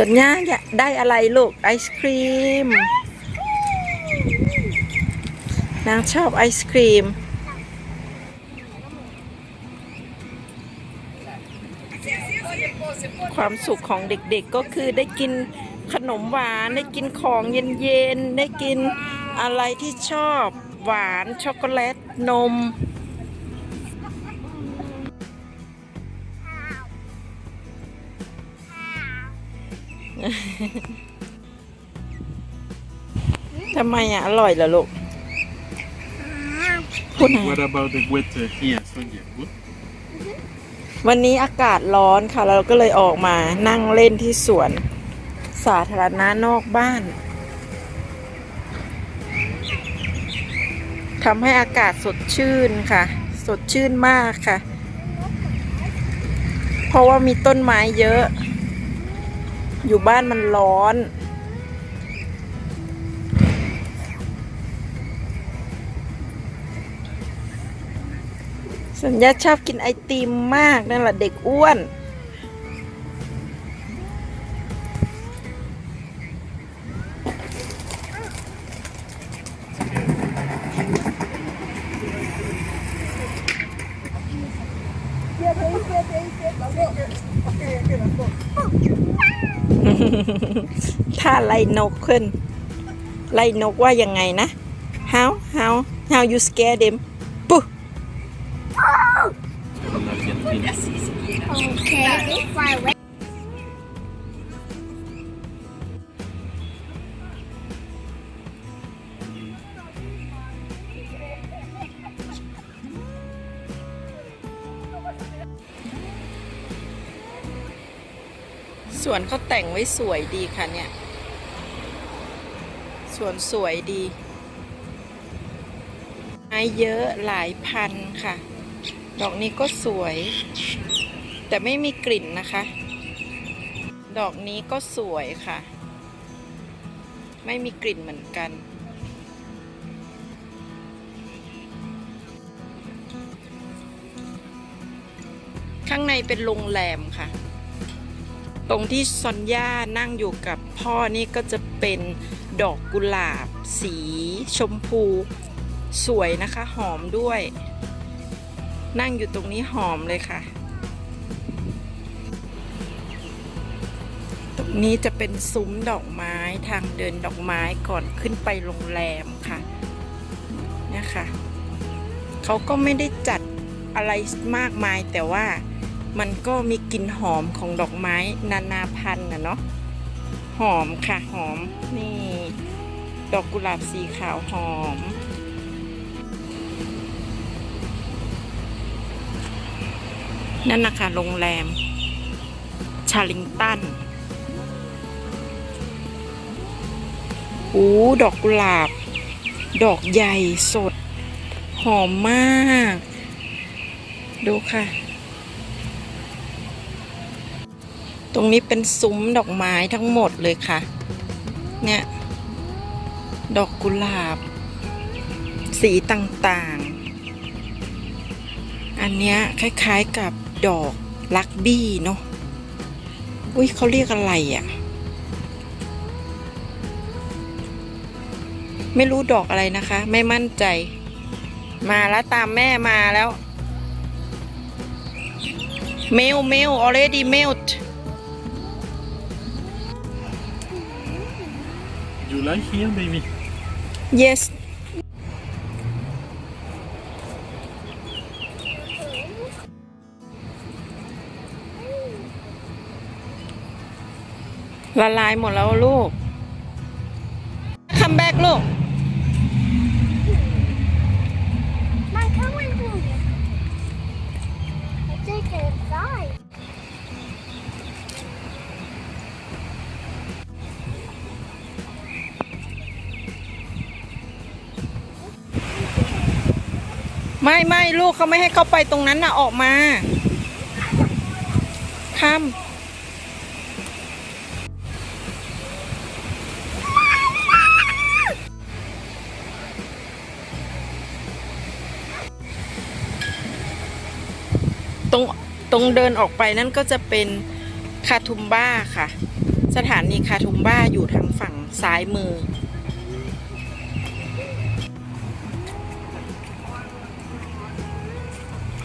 สัญญาอยากได้อะไรลูกไอศครีม นางชอบไอศครีม ความสุขของเด็กๆก็คือได้กินขนมหวานได้กินของเย็นๆ ได้กินอะไรที่ชอบหวานช็อกโกแลตนม ทำไมอะ อร่อยเหรอลูกพูดหน่อย What about the weather here, Sonia? Good? วันนี้อากาศร้อนค่ะ เราก็เลยออกมานั่งเล่นที่สวน สาธารณะนอกบ้านทำให้อากาศสดชื่นค่ะ สดชื่นมากค่ะ เพราะว่ามีต้นไม้เยอะ อยู่บ้านมันร้อน สัญญาชอบกินไอติมมากนั่นแหละเด็กอ้วน ถ้าไล่นกขึ้น ไล่นกว่ายังไงนะ how how how you scare them ปุ๊ Okay, far away. สวนเขาแต่งไว้สวยดีค่ะเนี่ย สวนสวยดีไม้เยอะหลายพันค่ะ ดอกนี้ก็สวย แต่ไม่มีกลิ่นนะคะ ดอกนี้ก็สวยค่ะ ไม่มีกลิ่นเหมือนกัน ข้างในเป็นโรงแรมค่ะ ตรงที่ซอนย่านั่งอยู่กับพ่อนี่ก็จะเป็นดอกกุหลาบ สีชมพูสวยนะคะ หอมด้วย นั่งอยู่ตรงนี้หอมเลยค่ะ ตรงนี้จะเป็นซุ้มดอกไม้ทางเดินดอกไม้ก่อนขึ้นไปโรงแรมค่ะเนี่ยค่ะเขาก็ไม่ได้จัดอะไรมากมายแต่ว่า มันก็มีกลิ่นหอมของดอกไม้นานาพันธุ์นะเนาะหอมค่ะหอมนี่ ดอกกุหลาบสีขาวหอม นั่นนะคะโรงแรม ชาลิงตันโอ้ดอกกุหลาบ ดอกใหญ่สด หอมมาก ดูค่ะ ตรงนี้เป็นซุ้มดอกไม้ทั้งหมดเลยค่ะ เนี่ย ดอกกุหลาบ สีต่างๆ อันเนี้ยคล้ายๆกับดอกลักบี้เนาะ อุ้ยเขาเรียกอะไรอะ่ะ ไม่รู้ดอกอะไรนะคะ ไม่มั่นใจ มาแล้วตามแม่มาแล้วเมลเมล already mailed You like here, baby? yes ละลายหมดแล้วลูกคัมแบ็กลูก Man, come ไม่ไม่ลูกเขาไม่ให้เข้าไปตรงนั้นนะออกมาข้ามตรงตรงเดินออกไปนั่นก็จะเป็นคาทุมบ้าค่ะ สถานีคาทุมบ้าอยู่ทางฝั่งซ้ายมือ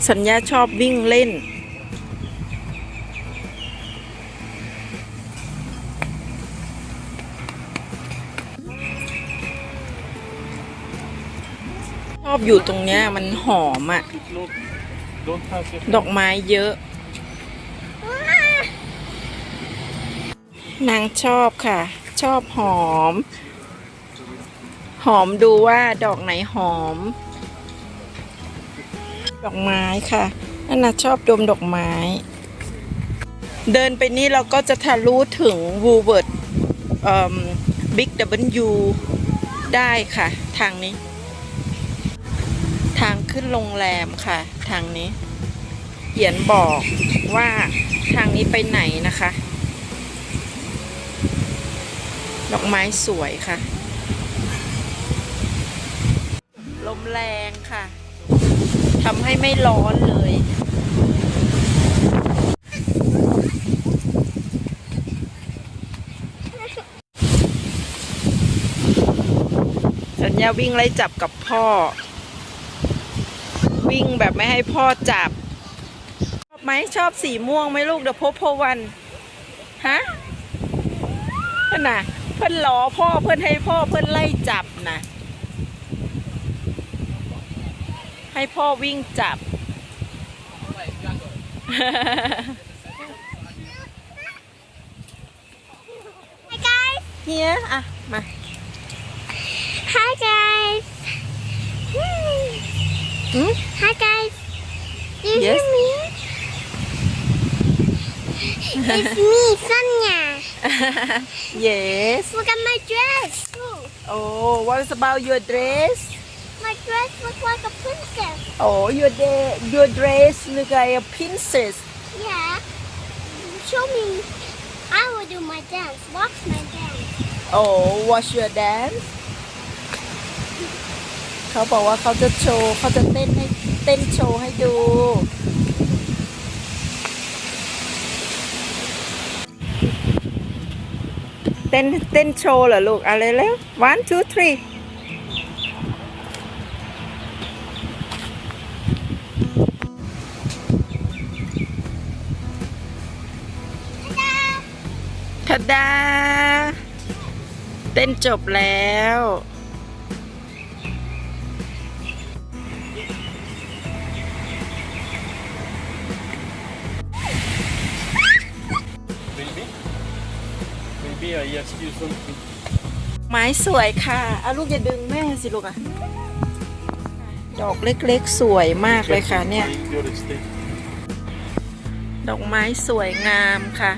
สัญญาชอบวิ่งเล่น ชอบอยู่ตรงเนี้ยมันหอมอะ่ะ ดอกไม้เยอะ นางชอบค่ะ ชอบหอม หอมดูว่าดอกไหนหอม ดอกไม้ค่ะนั่นนะชอบดมดอกไม้ เดินไปนี่เราก็จะทะลุถึงวูเวิร์ดบิ๊กดับเบิลยูได้ค่ะ ทางนี้ ทางขึ้นโรงแรมค่ะ ทางนี้ เขียนบอกว่าทางนี้ไปไหนนะคะ ดอกไม้สวยค่ะ ลมแรงค่ะ ทำให้ไม่ร้อนเลย สัญญาวิ่งไล่จับกับพ่อ วิ่งแบบไม่ให้พ่อจับ ชอบไหมชอบสีม่วงไหมลูกเดอะพบพวัน ฮะเพื่อนน่ะ เพื่อนล้อพ่อเพื่อนให้พ่อเพื่อนไล่จับนะ ให้พ่อวิ่งจับ Hi guys. เฮียอ่ะ มา Hi guys. Hmm? Hi guys. Do you Yes? hear me? it's me, Sonia. yes Look at my dress. Ooh, oh what is about your dress my dress looks like a princess. oh your de- your dress look like a princess Yeah. Show me. I will do my dance. Watch my dance. oh watch your dance เขาบอกว่าเขาจะโชว์เขาจะเต้นให้เต้นโชว์ให้ดู เต้นเต้นโชว์เหรอลูกอะไรแล้ว one two three ทะดดา เต้นจบแล้ว Baby? Maybe I ask you something. ไม้สวยค่ะอาลูกอย่าดึงแม่สิลูกอะดอกเล็กๆสวยมากเลยค่ะเนี่ย your stick. ดอกไม้สวยงามค่ะ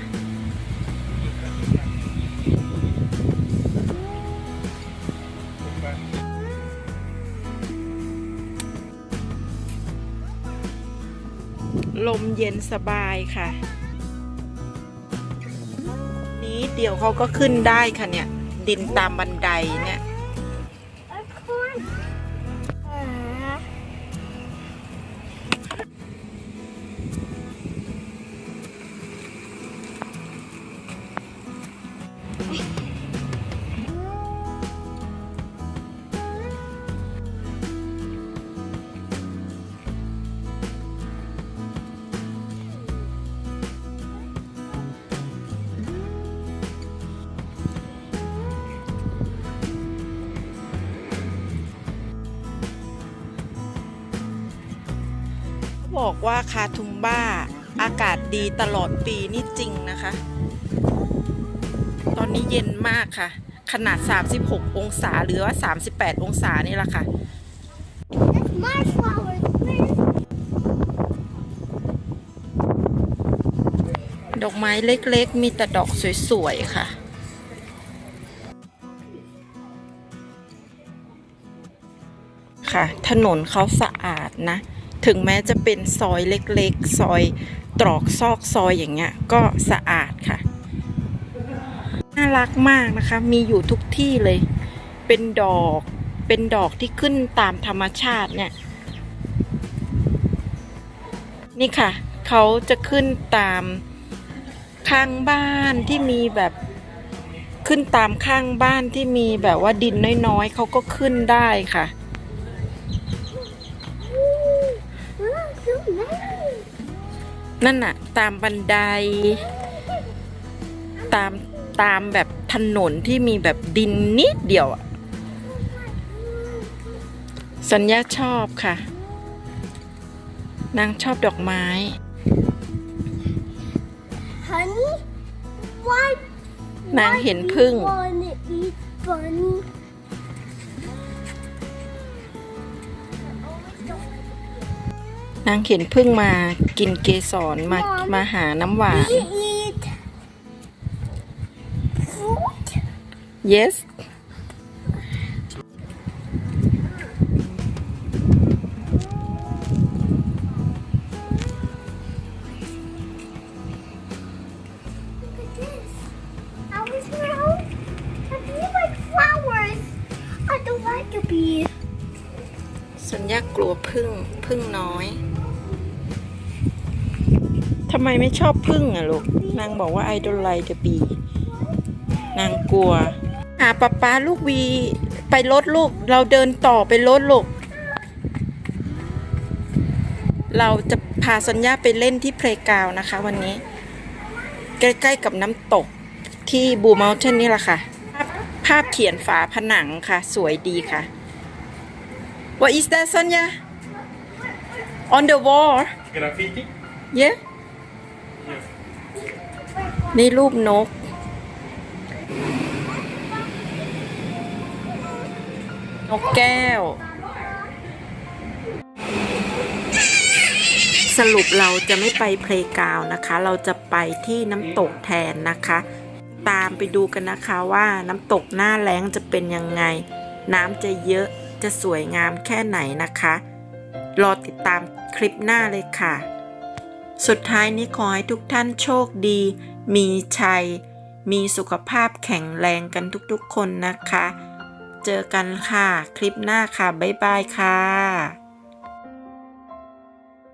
ลมเย็นสบายค่ะ นี้เดี๋ยวเขาก็ขึ้นได้ค่ะเนี่ย ดินตามบันไดเนี่ย บอกว่าคาทุมบ้าอากาศดีตลอดปีนี่จริงนะคะ ตอนนี้เย็นมากค่ะ ขนาด 36 องศาหรือว่า 38 องศานี่แหละค่ะ ดอกไม้เล็กๆ มีแต่ดอกสวยๆ ค่ะค่ะ ถนนเขาสะอาดนะ ถึงแม้จะเป็นซอยเล็กๆ ซอยตรอกซอกซอยอย่างเงี้ยก็สะอาดค่ะ น่ารักมากนะคะ มีอยู่ทุกที่เลย เป็นดอกเป็นดอกที่ขึ้นตามธรรมชาติเนี่ย นี่ค่ะ เขาจะขึ้นตามข้างบ้านที่มีแบบขึ้นตามข้างบ้านที่มีแบบว่าดินน้อยๆเขาก็ขึ้นได้ค่ะ นั่นน่ะ ตามบันได ตามตามแบบถนนที่มีแบบดินนิดเดียวอะสัญญาชอบค่ะ นางชอบดอกไม้ Honey, why นางเห็นพึ่ง นางเห็นพึ่งมากินเกสรมามาหาน้ำหวาน We eat fruit. yes ำไมไม่ชอบพึ่งอะลูก นางบอกว่า I don't like the bee นางกลัวหาป๊าป๊าลูกวีไปรถลูก เราเดินต่อไปรถลูก เราจะพาสัญญาไปเล่นที่เพลกาวนะคะ วันนี้ ใกล้ๆกับน้ำตกที่บูม u ลเทนนี่แหละค่ะภาพภาพเขียนฝาผนังค่ะ สวยดีค่ะ What is that, Sonia? On the wall? Graffiti? Yeah. นี่รูปนก นกแก้ว สรุปเราจะไม่ไปเพลกาวนะคะ เราจะไปที่น้ำตกแทนนะคะ ตามไปดูกันนะคะว่าน้ำตกหน้าแล้งจะเป็นยังไง น้ำจะเยอะจะสวยงามแค่ไหนนะคะ รอติดตามคลิปหน้าเลยค่ะ สุดท้ายนี้ขอให้ทุกท่านโชคดี มีชัย มีสุขภาพแข็งแรงกันทุกๆคนนะคะ เจอกันค่ะ คลิปหน้าค่ะ บ๊ายบายค่ะ